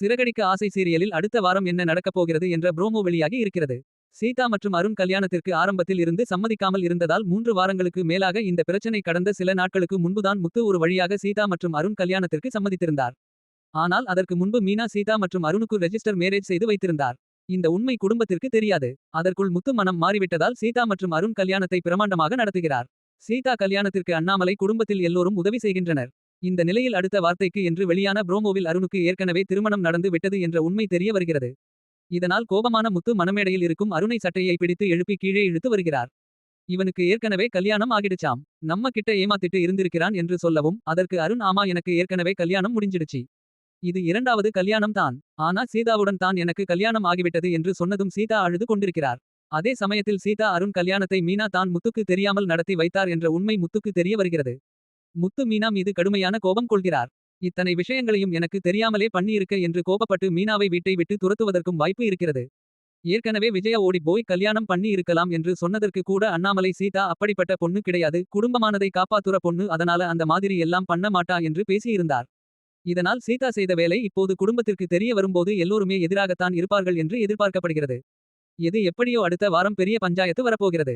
சிறகடிக்க ஆசை சீரியலில் அடுத்த வாரம் என்ன நடக்கப் போகிறது என்ற ப்ரோமோ வெளியாகி இருக்கிறது. சீதா மற்றும் அருண் கல்யாணத்திற்கு ஆரம்பத்தில் இருந்து சம்மதிக்காமல் இருந்ததால் மூன்று வாரங்களுக்கு மேலாக இந்த பிரச்சனை கடந்த சில நாட்களுக்கு முன்புதான் முத்து ஒரு வழியாக சீதா மற்றும் அருண் கல்யாணத்திற்கு சம்மதித்திருந்தார். ஆனால் அதற்கு முன்பு மீனா சீதா மற்றும் அருணுக்கு ரெஜிஸ்டர் மேரேஜ் செய்து வைத்திருந்தார். இந்த உண்மை குடும்பத்திற்கு தெரியாது. அதற்குள் முத்து மனம் மாறிவிட்டதால் சீதா மற்றும் அருண் கல்யாணத்தை பிரமாண்டமாக நடத்துகிறார். சீதா கல்யாணத்திற்கு அண்ணாமலை குடும்பத்தில் எல்லோரும் உதவி செய்கின்றனர். இந்த நிலையில் அடுத்த வார்த்தைக்கு என்று வெளியான புரோமோவில் அருணுக்கு ஏற்கனவே திருமணம் நடந்து விட்டது என்ற உண்மை தெரிய வருகிறது. இதனால் கோபமான முத்து மனமேடையில் இருக்கும் அருணை சட்டையை பிடித்து எழுப்பி கீழே இழுத்து வருகிறார். இவனுக்கு ஏற்கனவே கல்யாணம் ஆகிடுச்சாம். நம்ம கிட்ட ஏமாத்திட்டு இருந்திருக்கிறான் என்று சொல்லவும் அதற்கு அருண் ஆமா எனக்கு ஏற்கனவே கல்யாணம் முடிஞ்சிடுச்சு. இது இரண்டாவது கல்யாணம் தான். ஆனா சீதாவுடன் தான் எனக்கு கல்யாணம் ஆகிவிட்டது என்று சொன்னதும் சீதா அழுது கொண்டிருக்கிறார். அதே சமயத்தில் சீதா அருண் கல்யாணத்தை மீனா தான் முத்துக்கு தெரியாமல் நடத்தி வைத்தார் என்ற உண்மை முத்துக்கு தெரிய வருகிறது. முத்து மீனா மீது கடுமையான கோபம் கொள்கிறார். இத்தனை விஷயங்களையும் எனக்கு தெரியாமலே பண்ணியிருக்க என்று கோபப்பட்டு மீனாவை வீட்டை விட்டு துரத்துவதற்கும் வாய்ப்பு இருக்கிறது. ஏற்கனவே விஜயா ஓடி போய் கல்யாணம் பண்ணி இருக்கலாம் என்று சொன்னதற்கு கூட அண்ணாமலை சீதா அப்படிப்பட்ட பொண்ணு கிடையாது குடும்பமானதை காப்பாத்துற பொண்ணு அதனால அந்த மாதிரி எல்லாம் பண்ண மாட்டா என்று பேசியிருந்தார். இதனால் சீதா செய்த வேலை இப்போது குடும்பத்திற்கு தெரிய வரும்போது எல்லோருமே எதிராகத்தான் இருப்பார்கள் என்று எதிர்பார்க்கப்படுகிறது. எது எப்படியோ அடுத்த வாரம் பெரிய பஞ்சாயத்து வரப்போகிறது.